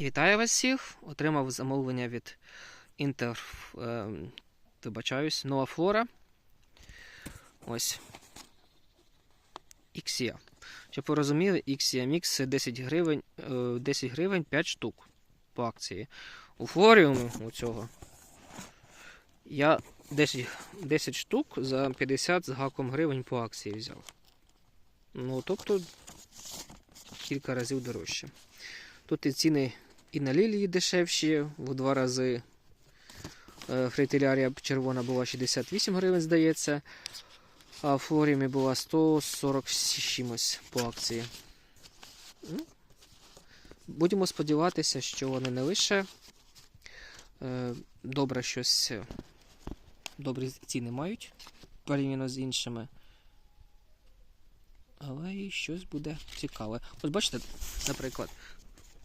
Вітаю вас всіх! Отримав замовлення від Інтер. Е, вибачаюсь, Нова Флора. Ось. Іксія. Щоб ви розуміли, Іксія Мікс 10 гривень, е, 10 гривень 5 штук по акції. У флоріуму у цього я 10, 10 штук за 50 з гаком гривень по акції взяв. Ну, тобто кілька разів дорожче. Тут і ціни і на лілії дешевші в два рази. Е, Фрейтилярія червона була 68 гривень, здається. А в флоріумі була 140 чимось по акції. Ну, Будемо сподіватися, що вони не лише е, добре щось, е, добрі ціни мають порівняно з іншими. Але і щось буде цікаве. От бачите, наприклад,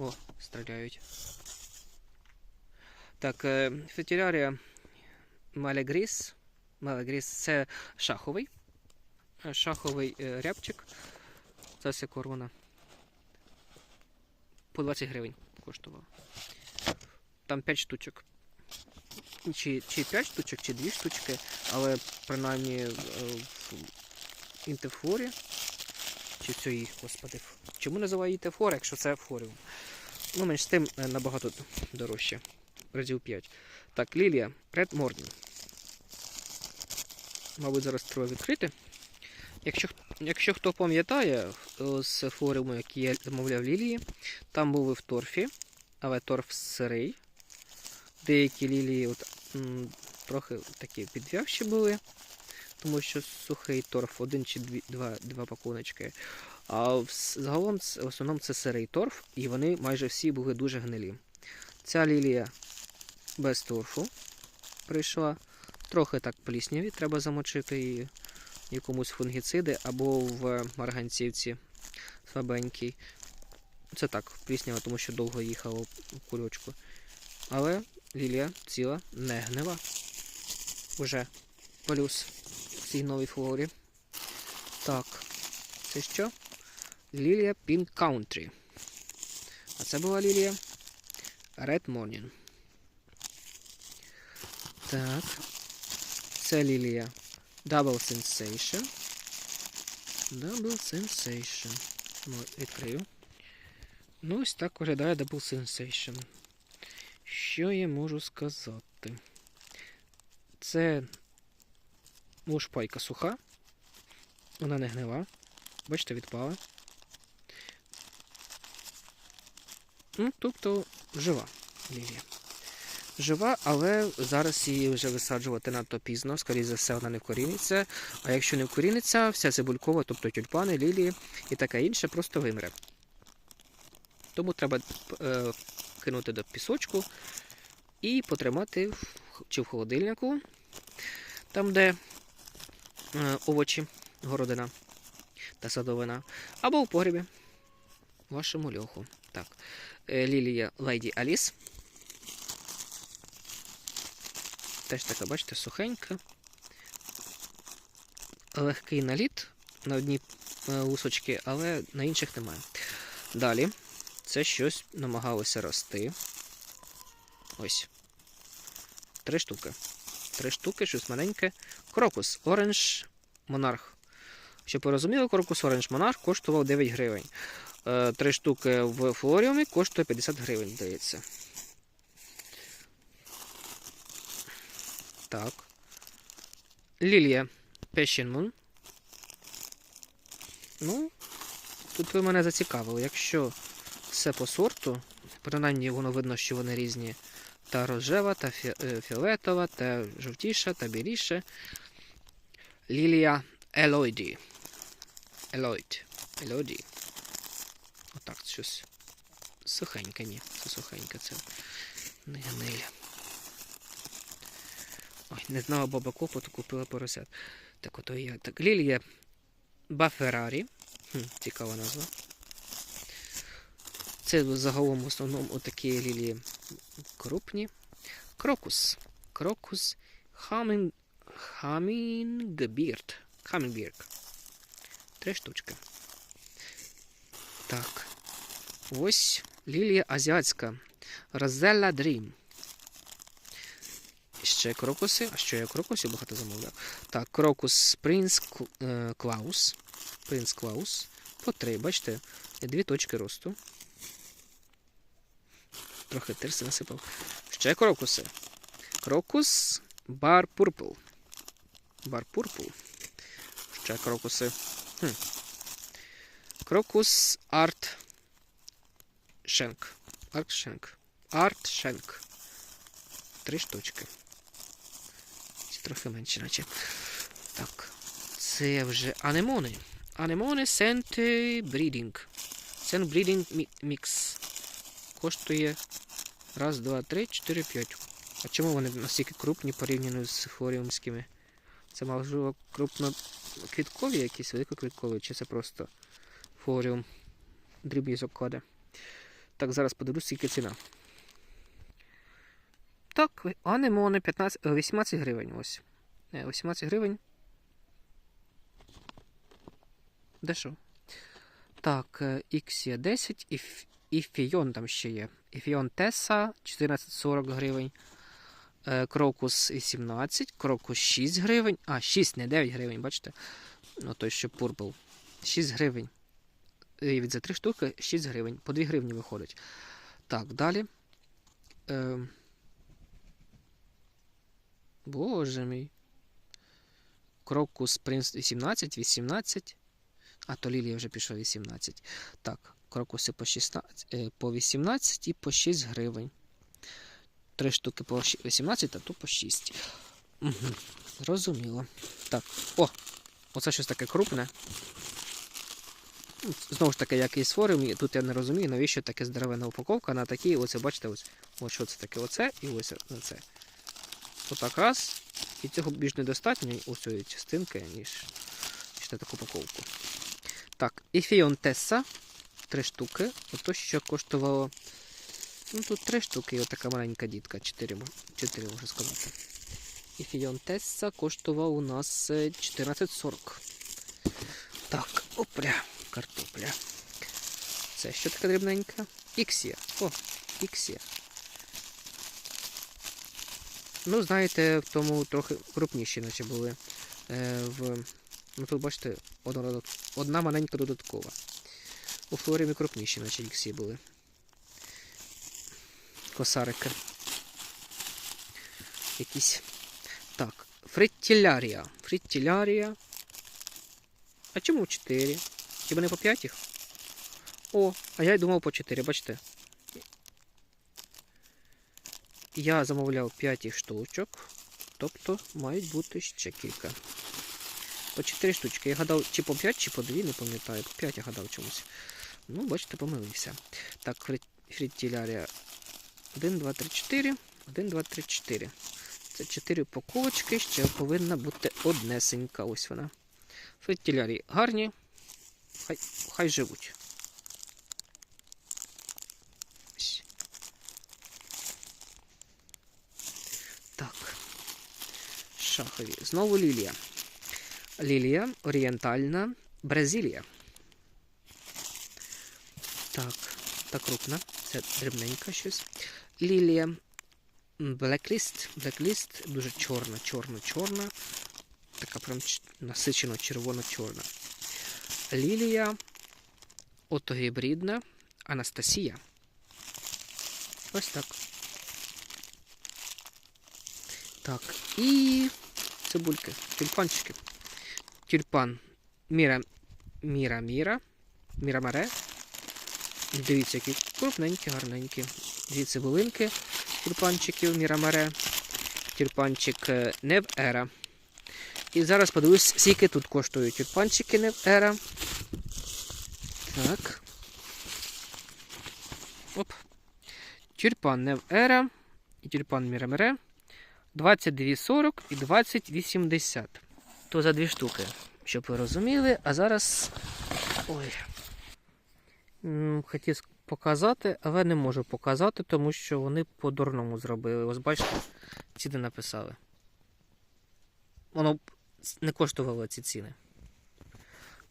о, стріляють. Так, е, фетілярія Малегріс. Малегріс це шаховий. Е, Шаховий е, рябчик. Це все корона. По 20 гривень коштував. Там 5 штучок. Чи, чи 5 штучок, чи 2 штучки, але принаймні е, в інтефлорі. Чи в цій, господи. Чому називаю її якщо це форіум? Ну, менш з тим е, набагато дорожче. Разів 5. Так, Лілія, Red Morning. Мабуть, зараз треба відкрити. Якщо, якщо хто пам'ятає е, з форуму, який я замовляв Лілії, там були в торфі, але торф сирий. Деякі лілії от, м, трохи такі підв'явші були, тому що сухий торф, один чи дві, два, два пакуночки. А загалом в основному це сирий торф, і вони майже всі були дуже гнилі. Ця лілія без торфу прийшла. Трохи так плісняві, треба замочити її якомусь фунгіциди або в марганцівці слабенький. Це так, пліснява, тому що довго їхало в кульочку. Але лілія ціла не гнила. Уже плюс в цій новій флорі. Так, це що? Лілія Pink Country. А це була лілія Red Morning. Так. Це лілія Double Sensation. Double Sensation. Ну, відкрию. Ну, ось так виглядає Double Sensation. Що я можу сказати? Це лушпайка суха. Вона не гнила. Бачите, відпала. Ну, тобто жива лілія. Жива, але зараз її вже висаджувати надто пізно, скоріше за все, вона не вкоріниться. А якщо не вкоріниться, вся цибулькова, тобто тюльпани, лілії і таке інше, просто вимре. Тому треба е, кинути до пісочку і потримати в, чи в холодильнику, там, де е, овочі, городина та садовина, або в погрібі вашому льоху. Так, лілія Лейді Аліс. Теж така, бачите, сухенька. Легкий наліт на одній е, лусочки, але на інших немає. Далі, це щось намагалося рости. Ось. Три штуки. Три штуки, щось маленьке. Крокус Оранж Монарх. Щоб ви розуміли, крокус Оранж Монарх коштував 9 гривень. Е, Три штуки в флоріумі коштує 50 гривень, здається. Так. Лілія Moon. Ну, тут ви мене зацікавили. Якщо все по сорту, принаймні воно видно, що вони різні. Та рожева, та е, фіолетова, та жовтіша, та біліша. Лілія Елойді. Елойд. Елойді. Отак, щось сухеньке, ні. Це сухеньке, це не гниля. Ой, не знала баба копоту, купила поросят. Так ото я. Так, Лілія Баферарі. Хм, цікава назва. Це загалом в основному отакі лілії крупні. Крокус. Крокус Хамін... Хамінгбірд. Хамінгбірд. Три штучки. Так. Ось Лілія азіатська. Розелла Дрім. Ще крокуси. А що я крокусів багато замовляв? Так, крокус Принц е, Клаус. Принц Клаус. По три, бачите, дві точки росту. Трохи тирси насипав. Ще крокуси. Крокус Бар Пурпл. Бар Пурпл. Ще крокуси. Крокус Арт Шенк. Арт Шенк. Арт Шенк. Три штучки. Трохи менше, наче. Так. Це вже анемони. Анемони Сенти Брідінг. Сент Брідінг Мікс. Коштує раз, два, три, чотири, п'ять. А чому вони настільки крупні порівняно з форіумськими? Це можливо крупноквіткові якісь, великоквіткові, чи це просто форіум дріб'язок кладе. Так, зараз подивлюсь, скільки ціна. Так, анемони 15, е, 18 гривень. Ось. Е, 18 гривень. Дешево. Так, е, Іксія 10 і, Ф- Фіон там ще є. І Фіон Теса 14,40 гривень. Е, Крокус 18, Крокус 6 гривень. А, 6, не 9 гривень, бачите? Ну, той, що Purple. 6 гривень. Від за 3 штуки 6 гривень. По 2 гривні виходить. Так, далі. Е, Боже мій. Крокус Принц 18, 18. А то Лілія вже пішов 18. Так, крокуси по 16, е, по 18 і по 6 гривень. Три штуки по 18, а то по 6. Угу. Зрозуміло. Так, о! Оце щось таке крупне. Знову ж таки, як і з форумі, тут я не розумію, навіщо таке здоровенна упаковка на такі, оце, бачите, ось, ось що це таке, оце і ось це. Отак раз. І цього більш недостатньо ось цієї частинки, ніж, на таку упаковку. Так, Ефіон Тесса. Три штуки. Ото що коштувало. Ну тут три штуки і отака маленька дітка. Чотири, чотири можна сказати. Ефіон Тесса коштував у нас е, 14,40. Так, опля, картопля. Це що таке дрібненьке? Іксія. О, іксія. Ну, знаєте, в тому трохи крупніші, наче були. Е, в... Ну тут бачите, одна, одна маленька додаткова. У флорімі крупніші, наче іксі були. Косарики. Якісь. Так, фриттілярія. Фриттілярія. А чому 4? Хіба не по 5 їх? О, а я й думав по 4, бачите? Я замовляв 5 їх штучок, тобто мають бути ще кілька. По 4 штучки. Я гадав, чи по 5, чи по 2, не пам'ятаю. По 5 я гадав чомусь. Ну, бачите, помилився. Так, фритілярія 1, 2, 3, 4. 1, 2, 3, 4. Це 4 упаковочки, ще повинна бути однесенька. Ось вона. Фритілярії гарні. Хай, хай живуть. Так. Шахові. Знову лілія. Лілія орієнтальна Бразилія. Так, та крупна. Це дрібненька щось. Лілія Blacklist. Blacklist дуже чорна, чорна, чорна. Така прям насичено червоно-чорна. Лілія отогібридна Анастасія. Ось так. Так, і цибульки, тюльпанчики. Тюльпан Міра Міра Міра. Міра Маре. Дивіться, які крупненькі, гарненькі. Дві цибулинки тюльпанчиків Міра Маре. Тюльпанчик е, Нев Ера. І зараз подивлюсь, скільки тут коштують тюльпанчики Ера. Так. Оп. Тюльпан Нев Ера і тюльпан Мірамере 22,40 і 20,80. То за дві штуки, щоб ви розуміли. А зараз. Ой. Хотів показати, але не можу показати, тому що вони по-дурному зробили. Ось бачите, ціни написали. Воно не коштувало ці ціни.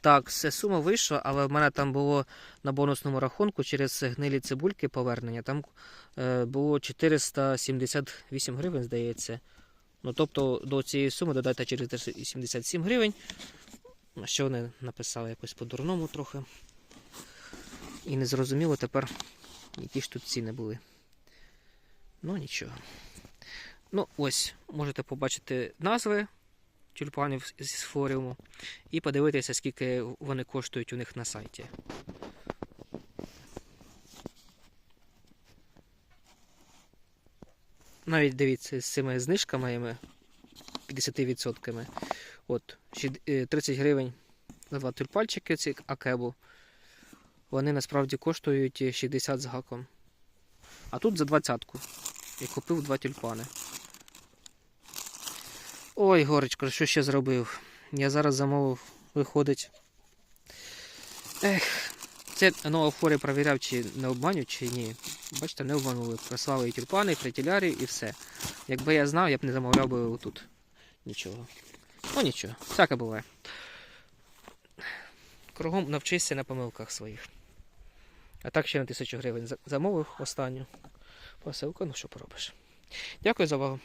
Так, все сума вийшла, але в мене там було на бонусному рахунку через гнилі цибульки повернення. Там е, було 478 гривень, здається. Ну, тобто до цієї суми додайте 477 гривень. Що вони написали якось по-дурному трохи. І не зрозуміло тепер, які ж тут ціни були. Ну, нічого. Ну, ось, можете побачити назви тюльпанів з форіуму і подивитися, скільки вони коштують у них на сайті. Навіть дивіться з цими знижками моїми 50%. От, е, 30 гривень за два тюльпанчики ці акебу. Вони насправді коштують е, 60 з гаком. А тут за 20-ку. Я купив два тюльпани. Ой, горечко, що ще зробив? Я зараз замовив, виходить. Ех, це нова форі перевіряв, чи не обманюють, чи ні. Бачите, не обманули. Прислали і тюльпани, і фритілярі, і все. Якби я знав, я б не замовляв би отут. Нічого. Ну нічого, всяке буває. Кругом навчися на помилках своїх. А так ще на тисячу гривень замовив останню посилку, ну що поробиш. Дякую за увагу.